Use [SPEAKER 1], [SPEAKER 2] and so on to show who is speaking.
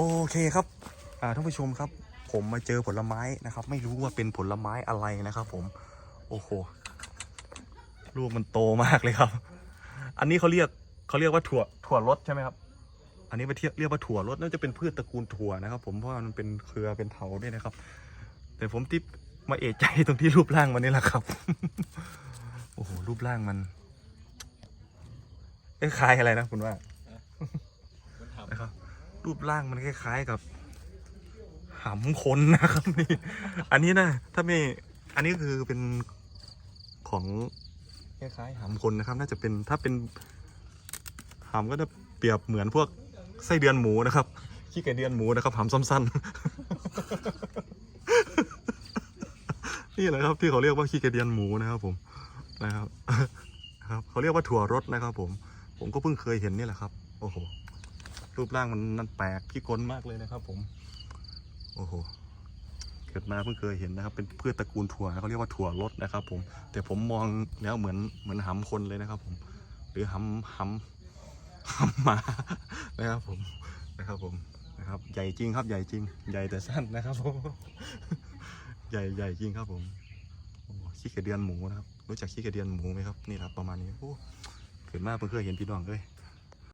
[SPEAKER 1] โอเคครับท่านผู้ชมครับ ผมมาเจอผลไม้นะครับ ไม่รู้ว่าเป็นผลไม้อะไรนะครับ ผม โอ้โหลูกมันโตมากเลยครับ อันนี้เขาเรียกเขาเรียกว่าถั่วถั่วรสใช่ไหมครับ อันนี้ไปเทียบเรียกว่าถั่วรสน่าจะเป็นพืชตระกูลถั่วนะครับ ผมเพราะมันเป็นเครือเป็นเถาด้วยนะครับ แต่ผมที่มาเอะใจตรงที่รูปร่างมันนี่แหละครับ โอ้โหรูปร่างมันคล้ายอะไรนะคุณว่า รูปร่างมันคล้ายๆกับหำคนนะครับนี่อันนี้นะถ้าไม่อันนี้คือเป็นของคล้ายๆหำคนนะครับ น่าจะเป็นถ้าเป็นหำก็จะเปรียบเหมือนพวกไส้เดือนหมูนะครับขี้ไก่เดือนหมูนะครับหำสั้นๆนี่แหละครับที่เขาเรียกว่าขี้ไก่เดือนหมูนะครับผมนะครับครับเขาเรียกว่าถั่วรสนะครับผม ผมก็เพิ่งเคยเห็นนี่แหละครับ โอ้โห รูปร่างมันนั่นแปลกพิกลมากเลยนะครับ ผม โอ้โหเกิดมาเพิ่งเคยเห็นนะครับ เป็นพืชตระกูลถั่วเขาเรียกว่าถั่วรสนะครับ ผม แต่ผมมองแล้วเหมือนเหมือนหำคนเลยนะครับ ผม หรือหำหำหำหมานะครับ ผมนะครับผมนะครับใหญ่จริงครับใหญ่จริง ใหญ่แต่สั้นนะครับผมใหญ่ใหญ่จริงครับผมขี้กระเดือนหมูนะครับ รู้จักขี้กระเดือนหมูไหมครับนี่ครับประมาณนี้โอ้เกิดมาเพิ่งเคยเห็นพี่น้องเลย